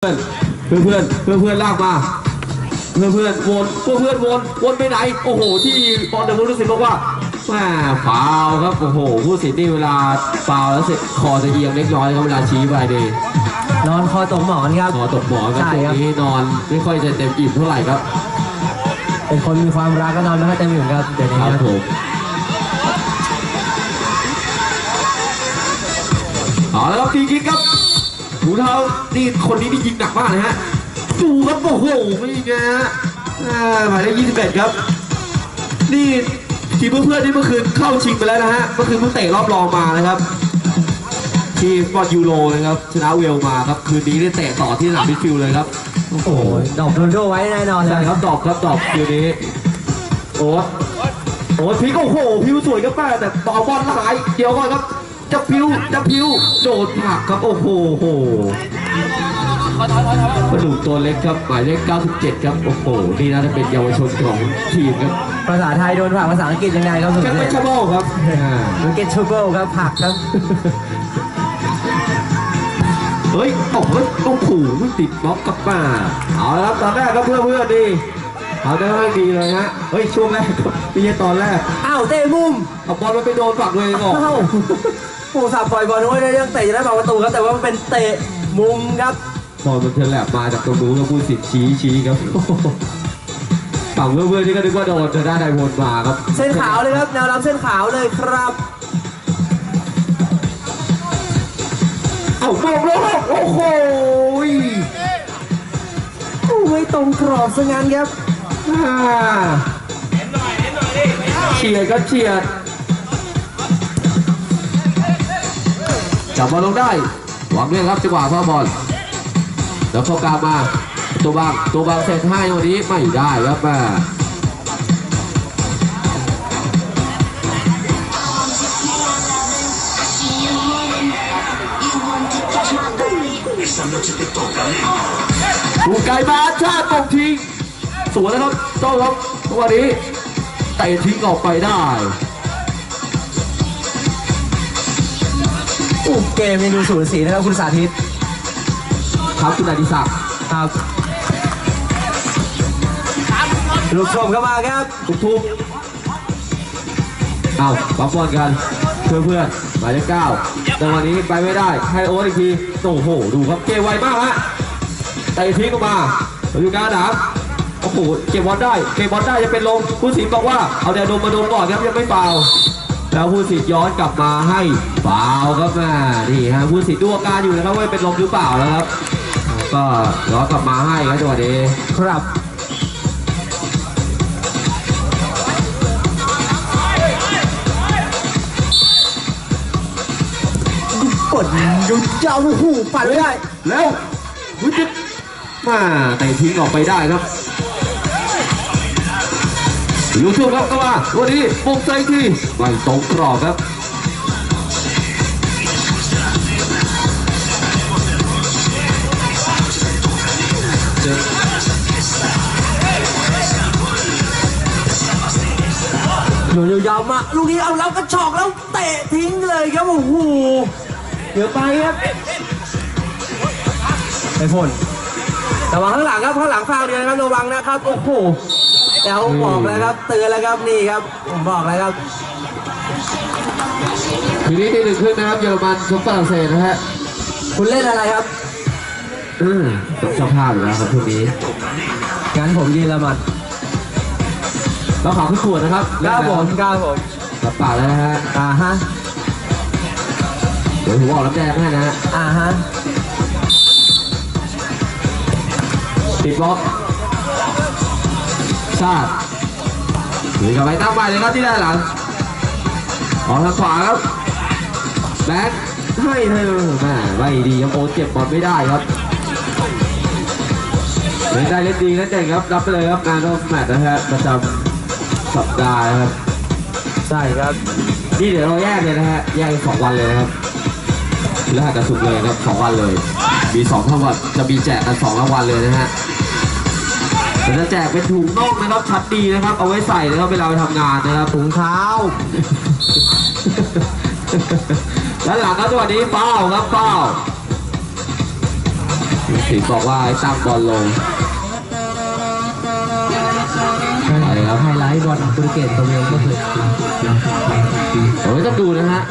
เพื่อนเพื่อนเพื่อนเพื่อนลากมา เพื่อนเพื่อนวนเพื่อนเพื่อนวนวนไปไหน โอ้โห ที่บอลเดอะมูลสิตบอกว่าแหม่ฟาวครับโอ้โหผู้สิทธิ์นี่เวลาฟาวแล้วเสร็จคอจะเอียงเล็กน้อยครับเวลาชี้ไปดีนอนคอตกหมอนครับคอตกหมอนครับช่วงนี้นอนไม่ค่อยจะเต็มอิ่มเท่าไหร่ครับ เป็นคนมีความรักก็นอนไม่ค่อยเต็มอิ่มครับเดี๋ยวนี้ครับผมเอาแล้วครับฟรีคิกครับ หูเท้านี่คนนี้นี่ยิงหนักมากนะฮะดูครับโอ้โหไม่ยิงนะฮะอ่าหมายเลข21ครับ นี่ทีมเพื่อนๆนี่เมื่อคืนเข้าชิงไปแล้วนะฮะเมื่อคืนเพิ่งเตะรอบรองมานะครับทีมบอลยูโรนะครับชนะเวลมาครับคืนนี้ได้เตะต่อที่สนามมิดฟิลด์เลยครับโอ้โหโอ้ยดอกโดนโดไว้แน่นอนเลใช่ยครับดอกครับดอกคืนนี้โอ๊ตโอ๊ตพลิกโอ้โหพิวสวยครับแม่แต่ต่อบอลหายเดี๋ยวก่อนครับ จะพิวจะพิวโดดผลักครับ โอ้โหโอ้โหกระดูกตัวเล็กครับหมายเลข97 ครับ โอ้โห นี่น่าจะเป็นเยาวชนของทีมครับ ภาษาไทยโดนผักภาษาอังกฤษยังไงครับสุดแค่เลไม่ยชะโมกครับอ่ามันเก็ตชูเบิลครับผักครับ เฮ้ยตกแล้วโอ้โหไม่ติดบล็อกกลับมาเอาละครับตอนแรกครับเพื่อนเพื่อนๆดีเอาได้ไม่ดีเลยฮะ เฮ้ยช่วงแรกครับไม่ใช่ตอนแรก อ้าวเตะมุมเอาบอลมันไปโดนฝั่งตัวเองออก เอ้าโอ้สับปล่อยบอลไว้ได้ยังเตะจะได้เป่าประตูครับแต่ว่ามันเป็นเตะมุมครับบอลมันเทแลบมาจากตรงนู้นแล้วผู้สิทธิ์ชี้ชี้ครับฝั่งเพื่อนๆนี่ก็นึกว่าโดนจะได้ไดโวนมาครับ เส้นขาวเลยครับแนวรับเส้นขาวเลยครับเอ้าบอลแล้วครับโอ้โหโอ้ไม่ตรงกรอบซะงั้นครับอ่าเฉียดก็เฉียด จับบอลลงได้หวังด้วยครับจังหวะเข้าบอลแล้วเข้ากลางมาตัวบางตัวบางเซตให้วันนี้ไม่ได้ครับแม่ถูกไกมาชาติตกทิ้งสวนแล้วครับโต้ครับตัวนี้เตะทิ้งออกไปได้ เกมยังดูสูสีนะครับคุณสาธิต ครับคุณอดิศักดิ์ครับลูกชมเข้ามาครับทุกทุกๆเอาปั๊บบอลกันเพื่อนเพื่อนๆหมายเลขเก้าแต่วันนี้ไปไม่ได้ให้โอ๊ตอีกทีโอ้โหดูครับเกมไวมากฮะเตะทิ้งออกมาอยู่กลางสนามโอ้โหเก็บบอลได้เก็บบอลได้จะเป็นลงผู้สินบอกว่าเอาแดดมมาโดนก่อนครับยังไม่เปล่า แล้วผู้สิทธิ์ย้อนกลับมาให้เปล่าครับแม่นี่ฮะผู้สิทธิ์ดูอาการอยู่นะครับว่าเป็นลมหรือเปล่าแล้วครับ ก็ย้อนกลับมาให้ครับจังหวะนี้ครับกดยุดเจ้าหูปั่นไม่ได้แล้ววิจิตมาแต่ทิ้งออกไปได้ครับ ลูกทุ่งครับเข้ามาวันนี้ปุกใจที่ไม่ตรงกรอบครับหนูยาวๆมาลูกนี้เอาแล้วกระชอกแล้วเตะทิ้งเลยครับโอ้โหเดี๋ยวไปครับไปพ่นแต่ว่าข้างหลังครับข้างหลังฟาวเดียวนะครับระวังนะครับโอ้โห แล้วบอกแล้วครับเตือนแล้วครับนี่ครับผมบอกแล้วครับทีนี้ที่หนึ่งครึ่งนะครับเยอรมันชกฝรั่งเศสนะฮะคุณเล่นอะไรครับอืมต้องเจ้าภาพอยู่แล้วครับช่วงนี้งั้นผมยืนละหมัดเราขอขึ้นขวดนะครับกล้าผมกล้าผมรับปากแล้วนะฮะอ่าฮะเดี๋ยวผมบอกน้ำแดงให้นะฮะอ่าฮะติดบล็อก ชาติหรือกลับไปตั้งใหม่เลยครับที่ด้านหลังออกทางขวาครับแบ็คให้เธอแม่ไม่ดีครับโอตเก็บบอลไม่ได้ครับเล่นได้เล่นดีเล่นเก่งครับรับไปเลยครับงานรอบแมตช์นะฮะประจำสัปดาห์นะครับใช่ครับนี่เดี๋ยวเราแยกเลยนะฮะแยกเป็นสองวันเลยนะครับพฤหัสกับศุกร์เลยครับสองวันเลย มีสองเท่ากับจะมีแจกกันสองรางวัลเลยนะฮะเดี๋ยว จะแจกเป็นถุงน่องนะครับชัดดีนะครับ เอาไว้ใส่นะครับเวลาไปทำงานนะครับถุงเท้าด้านหลังครับจังหวะนี้เป้าครับเป้าสิงห์บอกว่าให้ตั้งบอลลงไปครับไฮไลท์บอลโปรตุเกสตัวเองก็คือผมไม่ต้องดูนะฮะ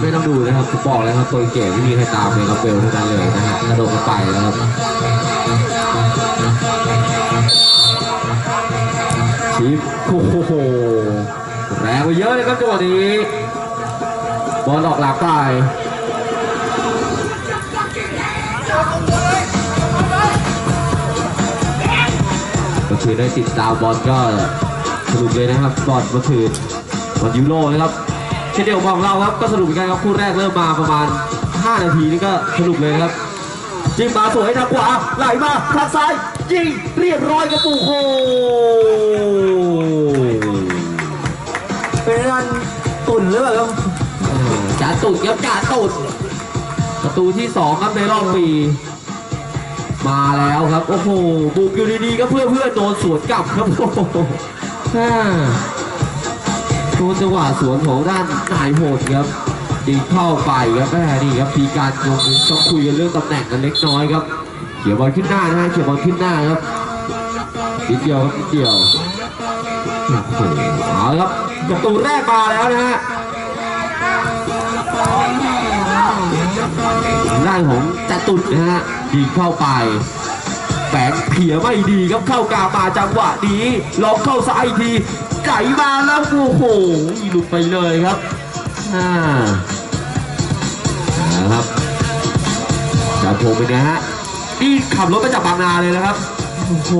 ไม่ต้องดูนะครับผมบอกเลยครับตัวเก่งไม่มีใครตามเลยครับเบลเท่านั้นเลยนะฮะกระโดดกันไปแล้วครับ ชิปโอ้โหแรงไปเยอะเลยครับจังหวะนี้บอลออกหลังไปก็คือได้ติดตามบอลก็สนุกเลยนะครับบอลเมื่อคืนบอลยูโรนะครับเช่นเดียวกับของเราครับก็สนุกเหมือนกันครับคู่แรกเริ่มมาประมาณ 5 นาทีนี่ก็สนุกเลยครับ จิงมาสวยทางขวาไหลมาทางซ้ายยิงเรียบร้อยครับโอ้โหเป็นการตุ่นหรือเปล่าครับจ่าตุดครับจ่าตุดประตูที่สองครับในรอบปีมาแล้วครับ โอ้โหบุกอยู่ดีๆก็เพื่อนเพื่อนโดนสวนกลับครับโอ้โหฮ่าโดนจังหวะสวนของด้านนายโหดครับ ยิงเข้าไปครับแม่นี่ครับมีการลงต้องคุยกันเรื่องตำแหน่งกันเล็กน้อยครับเขี่ยบอลขึ้นหน้านะฮะเขี่ยบอลขึ้นหน้าครับนิดเดียวครับนิดเดียวโอ้โหเอาครับประตูแรกมาแล้วนะฮะด้านของจตุดนะฮะยิงเข้าไปแฝงเผียไม่ดีครับเข้ากางมาจังหวะนี้ลองเข้าซ้ายอีกทีไก่มาแล้วโอ้โหหลุดไปเลยครับอ่า นะครับจาโพเป็นไงฮะนี่ขับรถมาจากบางนาเลยนะครับ โอ้โห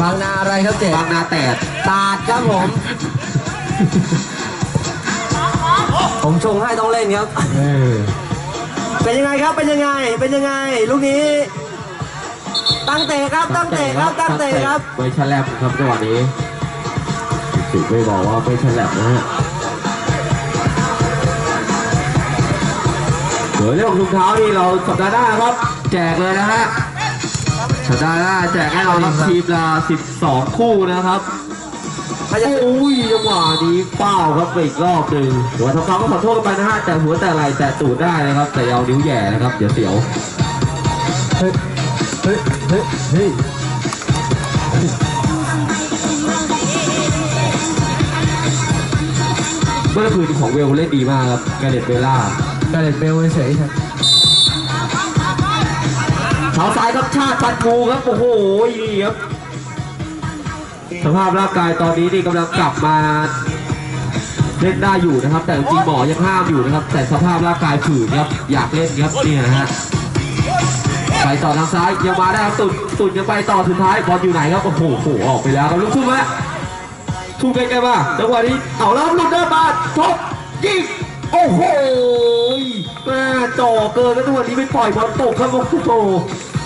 บางนาอะไรครับเจ๊บางนาแตกตาดครับผม ผมชงให้ต้องเล่นครับ เออเป็นยังไงครับ เป็นยังไง เป็นยังไง ลูกนี้ ตั้งเตะครับ ตั้งเตะครับ ตั้งเตะครับ ไม่ฉลับครับจังหวะนี้สิไม่บอกว่าไม่ฉลับนะฮะ เดี๋ยวเรื่องถุงเท้านี่เราสัปดาห์หน้าครับ แจกเลยนะฮะสัปดาห์หน้าแจกให้เราครับทีมละ12 คู่นะครับถ้าจะโอ้ยจังหวะนี้เป้าครับไปอีกรอบหนึ่งหัวทองคำก็ขอโทษกันไปนะฮะแต่หัวแต่ไหลแต่ตูดได้นะครับ แต่อย่าเอานิ้วแหย่นะครับ เดี๋ยวเสียวเฮ้ยเฮ้ยเฮ้ยเฮ้ยเมื่อคืนของเวลเล่นดีมากครับแกเรตเวล่ากาเลตเบลเฉยๆครับเท้าซ้ายครับชาติปัดมูครับโอ้โหนี่ครับสภาพร่างกายตอนนี้นี่กำลังกลับมาเล่นได้อยู่นะครับ แต่จริงๆหมอยังห้ามอยู่นะครับ แต่สภาพร่างกายฝืนครับอยากเล่นครับนี่นะฮะไปต่อทางซ้ายยังมาได้ครับตุ่นตุ่นยังไปต่อสุดท้ายบอลอยู่ไหนครับโอ้โหโออกไปแล้วครับลูกทุ่งฮะทุ่งไกลๆมาจังหวะนี้เอาแล้วครับลุดเดินมาชกยิงโอ้โห แม่จ่อเกินแล้วจังหวะนี้ไม่ปล่อยบอลตกครับโอ้โห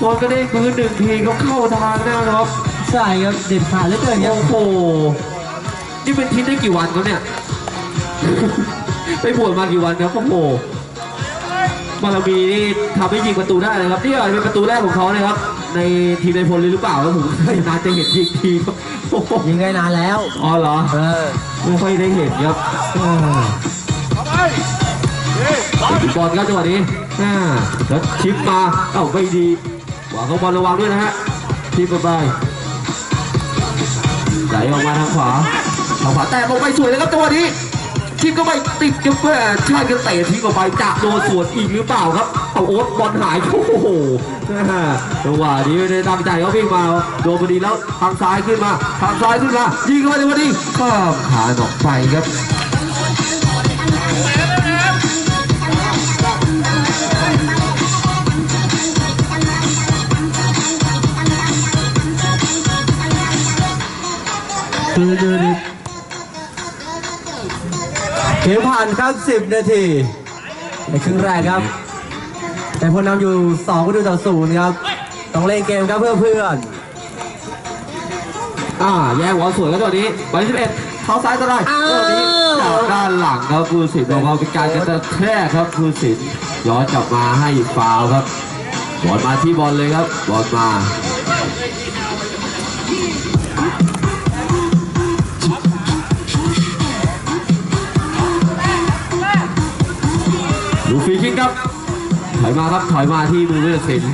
บอลก็ได้พื้นหนึ่งทีเขาเข้าทางหน้าครับใช่ครับเด็ดขาดเหลือเกินครับโอ้โหนี่เป็นทิศได้กี่วันครับเนี่ย ไปบวชมากี่วันครับโอ้โหบารมีนี่ทำให้ยิงประตูได้เลยครับนี่อาจจะเป็นประตูแรกของเขานะครับ ในทีมในพลเลยหรือเปล่าครับผมนานจะเห็นยิงทีครับโอ้โหยิงได้นานแล้วอ๋อเหรอเออไม่ค่อยได้เห็นครับอ่า ถึงบอลครับจังหวะนี้อ่าแล้วชิปมาเอ้าไม่ดีหวางเขาบอลระวังด้วยนะฮะชิปไปไหลออกมาทางขวาทางขวาแต่ลงไปสวยเลยครับจังหวะนี้ชิปก็ไปติดกับแม่ชาติกันเตะทิ้งออกไปจะโดนสวนอีกหรือเปล่าครับเอาโอ๊ตบอลหายโอ้โหจังหวะนี้ไม่ได้ตั้งใจเขาวิ่งมาโดนพอดีแล้วทางซ้ายขึ้นมาทางซ้ายขึ้นมายิงเข้าไปจังหวะนี้ข้ามขาออกไปครับ ดูดูดูเกมผ่านครับ10นาที ในครึ่งแรกครับ แต่พลนำอยู่2ประตูต่อศูนย์ครับ ต้องเล่นเกมครับเพื่อเพื่อนอ่าแย่งบอลสวยครับตัวนี้บอลที่11เท้าซ้ายก็ได้ตัวนี้จากด้านหลังครับผู้สินบอกว่าเป็นการกระแทกครับผู้สินย้อนกลับมาให้ฟาวล์ครับบอลมาที่บอลเลยครับบอลมา ดูฟีคิงครับ ถอยมาครับ ถอยมาที่มือเวทศิลป์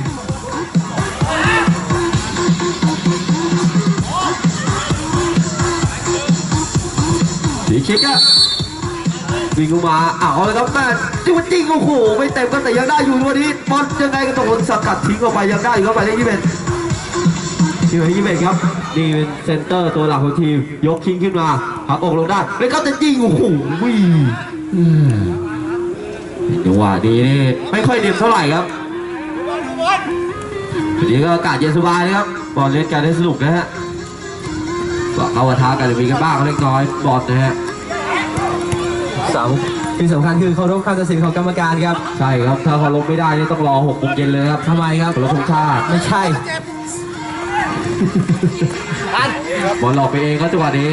ดีคิกอะวิ่งออกมาอ้าวแล้วแม่จิ้มจิ้งโอ้โห ไม่เต็มก็แต่ยังได้อยู่วันนี้บอลยังไงก็ต้องสกัดทิ้งออกไปยังได้อยู่เข้าไปได้ยี่สิบเอ็ดยี่สิเอ็ดยี่สิบเอ็ดครับ นี่เป็นเซนเตอร์ตัวหลักของทีม ยกคิงขึ้นมาหักอกลงได้แล้วก็จะจิ้งโอ้โหวิ่ง หวะนี้นี่ไม่ค่อยเด็ดเท่าไหร่ครับวันนี้ก็อากาศเย็นสบายนะครับบอลเล่นกันได้สนุกนะฮะก็เข้าปะทะกันมีกันบ้างเล็กน้อยบอลนะฮะสามที่สำคัญคือเคารพคำตัดสินของกรรมการครับ ใช่ครับ ถ้าเขาลงไม่ได้นี่ต้องรอหกโมงเย็นเลยครับทำไมครับเคารพธงชาติไม่ใช่บอลหลอกไปเองครับจังหวะนี้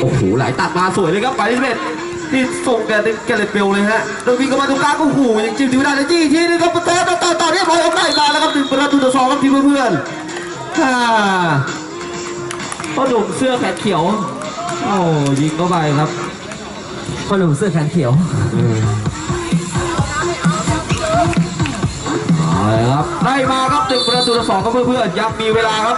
โอ้โหไหลตัดมาสวยเลยครับไปที่เบ็ดนี่ส่งแกนแกเลตเบลเลยฮะแล้ววิ่งเข้ามาตรงกลางโอ้โหยังจิ้มถึงไม่ได้เลยจี้อีกทีนึงครับต่อต่อต่อต่อเรียบร้อยเอาได้มาแล้วครับหนึ่งประตูต่อสองครับทีมเพื่อนๆฮ่าพ่อหนุ่มเสื้อแขนเขียวโอ้ยิงเข้าไปครับคนหนุ่มเสื้อแขนเขียวเอาเลยครับได้มาครับหนึ่งประตูต่อสองครับเพื่อนๆยังมีเวลาครับ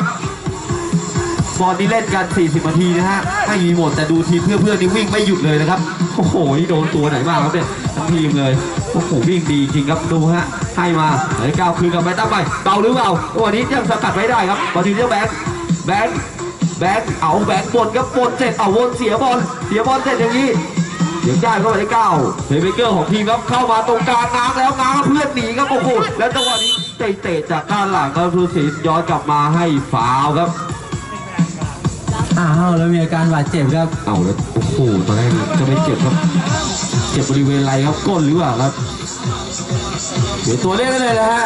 บอลนี้เล่นกัน 40นาทีนะฮะไม่มีหมดแต่ดูทีมเพื่อนๆนี่วิ่งไม่หยุดเลยนะครับ โอ้โหนี่โดนตัวไหนบ้างครับเนี่ยทั้งทีมเลยโอ้โหวิ่งดีจริงครับดูฮะให้มาไหนก้าวคืนกับไปตั้งไปเบาหรือเปล่าวันนี้ยังสกัดไม่ได้ครับมาทีเจ้าแบงค์แบงค์แบงค์เอาแบงค์บนครับบนเสร็จเอาวนเสียบอลเสียบอลเสร็จอย่างนี้เดี๋ยวได้เข้าไปได้เก้าเพย์เมเกอร์ของทีมครับเข้ามาตรงกลางง้าแล้วง้าเพื่อนหนีครับโอ้โหแล้วจังหวะนี้เตะจากด้านหลังครับทุศิษย้อนกลับมาให้ฟาวครับ อ้าวแล้วมีอาการบาดเจ็บครับ เอาแล้วโอ้โหตอนแรกจะไม่เจ็บครับ เจ็บบริเวณไรครับก้นหรือเปล่าครับ เดี๋ยวตัวเลขไปเลยนะฮะ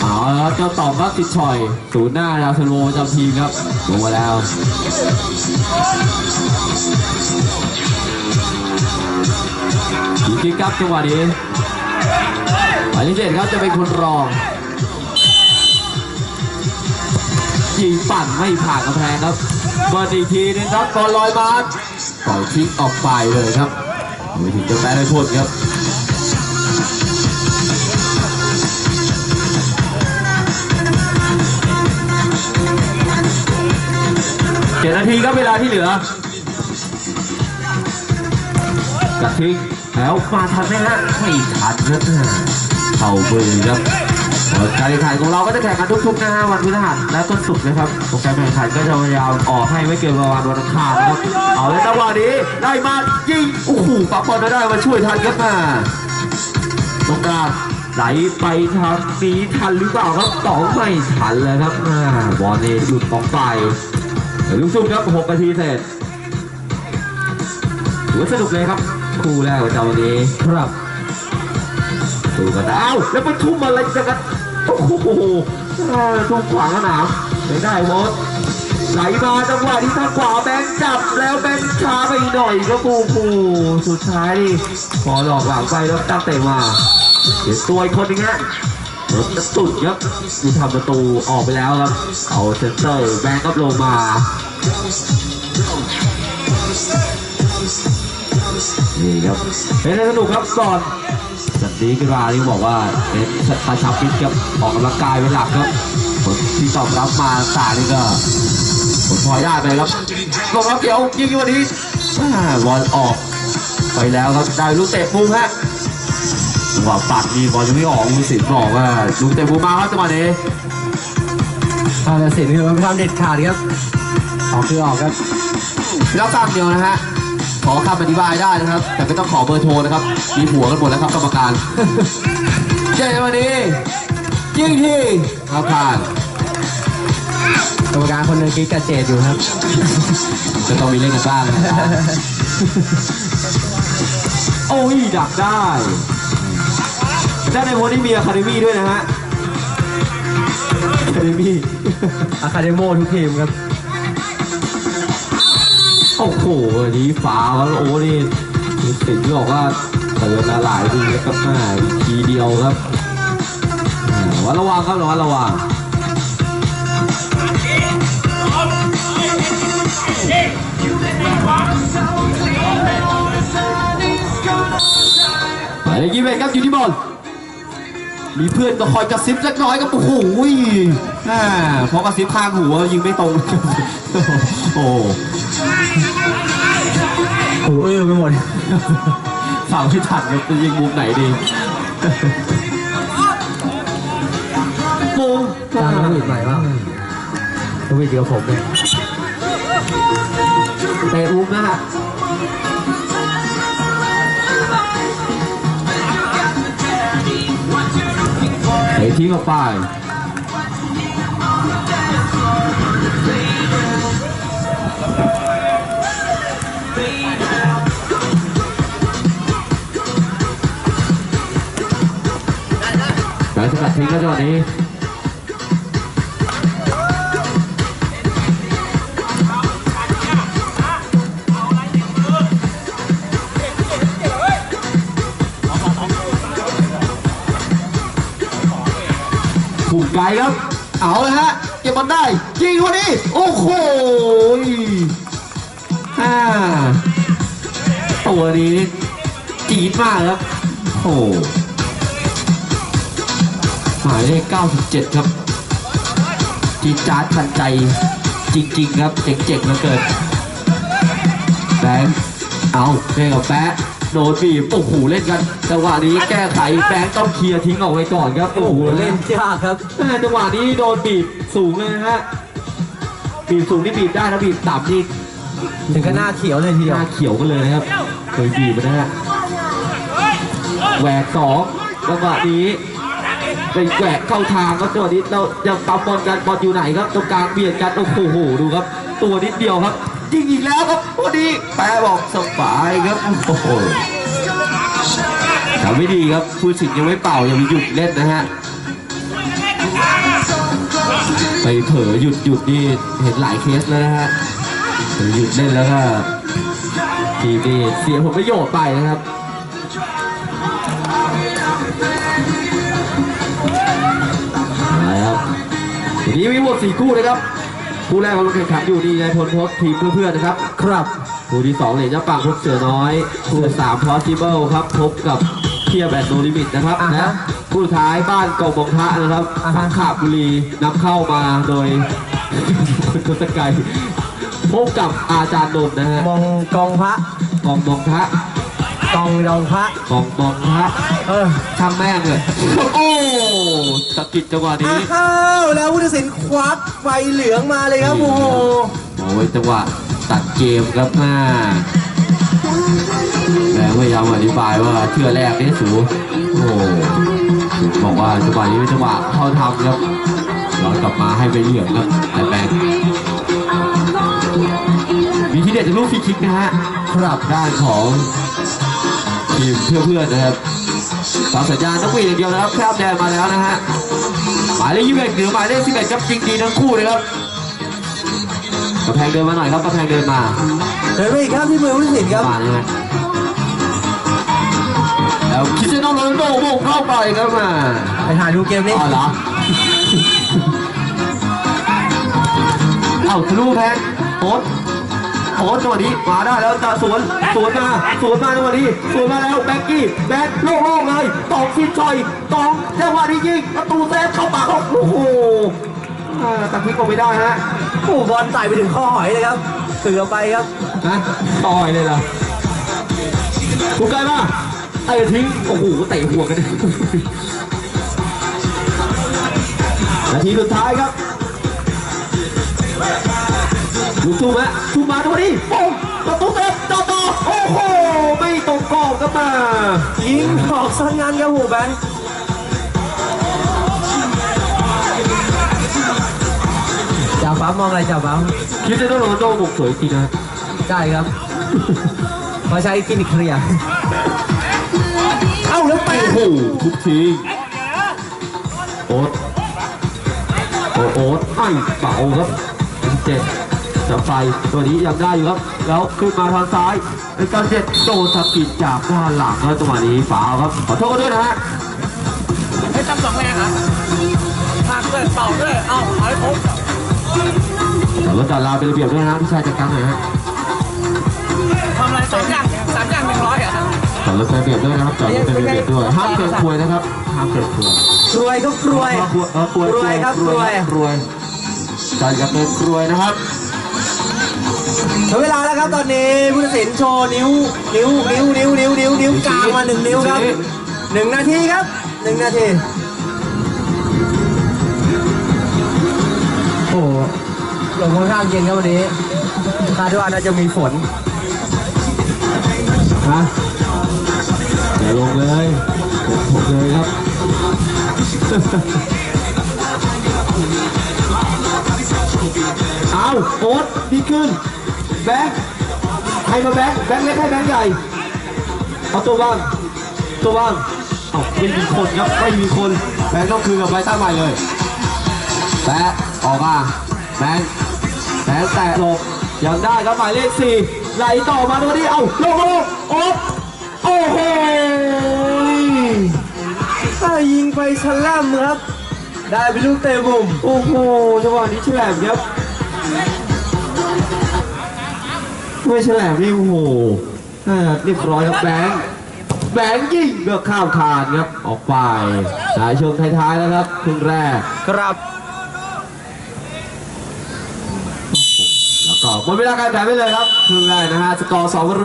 เอาแล้วเจ้าตอบครับติดชอยศูนย์หน้าดาวซันโวประจำทีมครับลงมาแล้วทีคิกครับจังหวะนี้หมายเลขเจ็ดครับจะเป็นคนรอง ยิงปั่นไม่ผ่านกำแพงครับเปิดอีกทีนึงครับบอลลอยมาปล่อยทิ้งออกไปเลยครับไม่ถึงจะแพ้ได้พูดครับเจ็ดนาทีครับเวลาที่เหลือกัดทิ้งแล้วมาทันไหมฮะไม่ทันครับเข้ามือครับ การแข่งขันของเราก็จะแข่งกันทุกๆนะฮะวันพฤหัสและต้นศุกร์นะครับโปรแกรมแข่งขันก็จะพยายามออกให้ไม่เกินประมาณวันอังคารนะครับเอาเลยจังหวะนี้ได้มายิงโอ้โหปักบอลได้มาช่วยทันครับมาตรงกลางไหลไปทางนี้ทันหรือเปล่าครับสองไม่ทันเลยครับอ่าบอลนี่หลุดออกไปลูกซุ่มครับ6นาทีเสร็จถือว่าสนุกเลยครับ คู่แรกของเจ้าวันนี้ครับดูกันอ้าแล้วไปทุ่มอะไรกัน โอ้โหเอ้ยทุ่มขวางสนามไม่ได้หมดไหลมาจังหวะที่ทางขวาแบงค์จับแล้วแบงค์ช้าไปหน่อยก็ปูปูสุดท้ายนี่พอหลอกหลังไปแล้วตั้งเตะมาเดี๋ยวตัวอีกคนนึงฮะรถกระตุกครับดูทำประตูออกไปแล้วครับ เอาเซนเตอร์แบงค์ก็ลงมานี่ครับเป็นสนุกครับก่อน จัดนี้ขึ้นมาที่บอกว่าเป็นคาชาฟิตครับออกกำลังกายเป็นหลักครับผลที่ตอบรับมาสายนี่ก็ผลพลอยได้ไปครับลงรับเกี่ยวยิงวันนี้อ่าบอลออกไปแล้วครับได้ลูกเตะมุมฮะจังหวะปัดนี่บอลยังไม่ออกมือสินบอกว่าลูกเตะมุมมาครับจังหวะนี้ทางตัดสินคือมันทำเด็ดขาดครับออกคือออกครับรับฟังเดียวนะฮะ ขอคำอธิบายได้นะครับ แต่ไม่ต้องขอเบอร์โทรนะครับ มีผัวกันหมดแล้วครับกรรมการเจ้าวันนี้ยิงทีครับผ่านกรรมการคนหนึ่งกิ๊กกระเจดอยู่ครับ จะต้องมีเล่นกันบ้างนะครับโอ้ยดักได้ได้ในโพสต์ที่มีอะคาเดมี่ด้วยนะฮะอะคาเดมี่อะคาเดโมทุกทีมครับโอ้โหอันนี้ฟ้าแล้วโอ้นี่ติดที่บอกว่าเตือนมาหลายทีแล้วครับแม่ทีเดียวครับวัดระวังครับระวัดระวังหมายเลขยี่สิบเอ็ดครับอยู่ที่บอลมีเพื่อนก็คอยกระซิบเล็กน้อยก็โอ้โหอ่าพอกระซิบข้างหูยิงไม่ตรง โอ้ โอ้ยไปหมดฝั่งที่ถัดเนี่ยจะยิงมุมไหนดีมุมตามนักวิดใหม่บ้างนักวิดเดียวผมเนี่ยเตะอุ้มนะฮะเตะทิ้งออกไป แบงค์สกัดทิ้งแล้วจังหวะนี้ถูกไกลครับ เอาเลยฮะ เก็บมันได้ยิงวันนี้ โอ้โห อ่าตัวนี้นี่จีดมากครับ โอ้โหหมายเลข97 ครับ จีดจาร์ดทันใจจริงๆครับ เจ๋งๆเหลือเกินแบงค์เอาเล่นกับแปะโดนบีบโอ้โหเล่นกันจังหวะนี้แก้ไขแบงค์ต้องเคลียร์ทิ้งออกไปก่อนครับโอ้โหเล่นยากครับจังหวะนี้โดนบีบสูงเลยนะฮะบีบสูงนี่บีบได้นะบีบต่ำนี่ ถึงก็หน้าเขียวเลยทีเดียว น้าเขียวกันเลยนะครับ เคยบีบไปนะฮะแหวกสองจังหวะนี้ไปแหวกเข้าทางครับจังหวะนี้เรายังปั๊มบอลกันบอลอยู่ไหนครับตรงกลางเบียดกันโอ้โหดูครับ ตัวนิดเดียวครับยิงอีกแล้วครับพอดีแปรบอกสบายครับโอ้โหทำไม่ดีครับผู้สินยังไม่เป่ายังมีหยุดเล่นนะฮะไปเผลอหยุดหยุดนี่เห็นหลายเคสแล้วนะฮะ หยุดเล่นแล้วก็ทีมนี่เสียผลประโยชน์ไปนะครับนะครับวันนี้มีหมดสี่คู่นะครับคู่แรกเราแข่งขันอยู่ดีในพลทศทีมเพื่อนๆนะครับ ครับคู่ที่สองเหรียญเจ้าปังพบเสือน้อยคู่ที่สามพอสิเบิลครับพบกับเทียแบดโนลิมิตนะครับอ่าฮะและคู่สุดท้ายบ้านเกาบงทะนะครับอ่าฮะสังขาบุรีนำเข้ามาโดยคุณทศกัย พบกับอาจารย์นนท์นะฮะมองกองพระกองมองทะกองรองพระกองมองทะเออช่างแม่งเลยโอ้สะกิดจังหวะนี้อ้าวแล้วผู้ตัดสินควักใบเหลืองมาเลยครับโอ้โหโอ้ยจังหวะตัดเกมครับหน้าแล้วพยายามอธิบายว่าเชื่อแรกนี่สูโอ้บอกว่าจังหวะนี้เป็นจังหวะเข้าทำครับย้อนกลับมาให้ไปเหลืองครับแต่แบงมีที่ เด็ดจากลูกฟรีคิกนะฮะครับด้านของทีมเพื่อนเพื่อนๆนะครับตามสัญญาณนักวิ่งอย่างเดียวนะครับแคบแดนมาแล้วนะฮะหมายเลขยี่สิบเอ็ดหรือหมายเลขสิบเอ็ดครับจริงดีทั้งคู่เลยครับกระแพงเดินมาหน่อยครับกระแพงเดินมาเดินไปอีกครับที่มือผู้ตัดสินครับมานะฮะแล้วคริสเตียโนโรนัลโดบุกเข้าไปครับมาไปถ่ายดูเกมนี้อ๋อเหรอเอ้าทะลุแพงโอ๊ต โอ๊ตจังหวะนี้มาได้แล้วจะสวนสวนมาสวนมาจังหวะนี้สวนมาแล้วแบ็กกี้แบ็กโล่งๆเลยตองชินชัยตองจังหวะนี้ยิงประตูเซฟเข้าปากเขาโอ้โหอ่าต่พลิกก็ไม่ได้ฮะโอ้บอลใส่ไปถึงข้อหอยเลยครับเสือไปครับนะต่อยเลยเหรอถูกไกลป่ะไอ้ทิ้งโอ้โหเตะหัวกันนาทีสุดท้ายครับ ลูกสู้ฮะสู้มาดูดิโป้งประตูเซฟต่อต่อโอ้โห ไม่ตรงกรอบครับมา ยิงออกสังงานครับโอ้โหแบงค์จ่าฟ้ามองอะไรจ่าฟ้าคิดจะโดนโรนัลโดบุกสวยจริงนะใช่ครับมาใช้คลินิกเคลียร์เอ้าแล้วไปโอ้โหทุกทีโอ๊ตโอ้โอ๊ตไอ้เป๋าครับเจ็ด จะไฟตัวนี้ยังได้อยู่ครับ แล้วขึ้นมาทางซ้ายเป็นการเจ็ดโดนสกิดจากด้านหลังแล้วจังหวะนี้ฝาวครับ ขอโทษกันด้วยนะฮะให้ตั้งสองแรงอะพากด้วยเป่าด้วยเอ้าเอาให้ครบแต่รถจอดลาเป็นระเบียบด้วยนะพี่ชายจัดการหน่อยฮะทำอะไรสามอย่างสามอย่างหนึ่งร้อยอะจอดรถเป็นระเบียบด้วยนะครับจอดรถเป็นระเบียบด้วยห้ามเกินควรนะครับห้ามเกินควรกรวยก็รวยกรวยเออกรวยกรวยครับรวยรวยกรวยการกับตัวกรวยนะครับ ใช้เวลาแล้วครับตอนนี้ผู้ตัดสินโชว์นิ้ว นิ้ว นิ้ว นิ้ว นิ้ว นิ้ว นิ้วกลางมาหนึ่งนิ้วครับหนึ่งนาทีครับหนึ่งนาที โอ้โหลมค่อนข้างเย็นครับวันนี้คาดว่าน่าจะมีฝน ฮะอย่าลงเลยผมผมเลยครับ เอาโอ๊ตดีขึ้น แบงค์ใครมาแบงค์แบงค์เล็กให้แบงค์ใหญ่เอาตัวว่างตัวว่างเอาไม่มีคนครับไม่มีคนแบงค์ต้องคืนกับไบต้าใหม่เลยแปะออกมาแบงค์แบงค์แตะลบยังได้ครับหมายเลขสี่ไหลต่อมาตรงนี้เอ้าลงลงโอ๊ตโอ้โหถ้ายิงไปฉลัมครับ ได้เป็นลูกเตะมุมโอ้โหจังหวะนี้แฉลบครับ ไม่แฉลบนี่โอ้โหอ่าเรียบร้อยครับแบงค์แบงค์ยิงเลือกข้ามคานครับออกไปสายช่วงท้ายๆแล้วครับครึ่งแรก ครับแล้วก็หมดเวลาการแข่งไปเลยครับครึ่งแรกนะฮะสกอร์สอง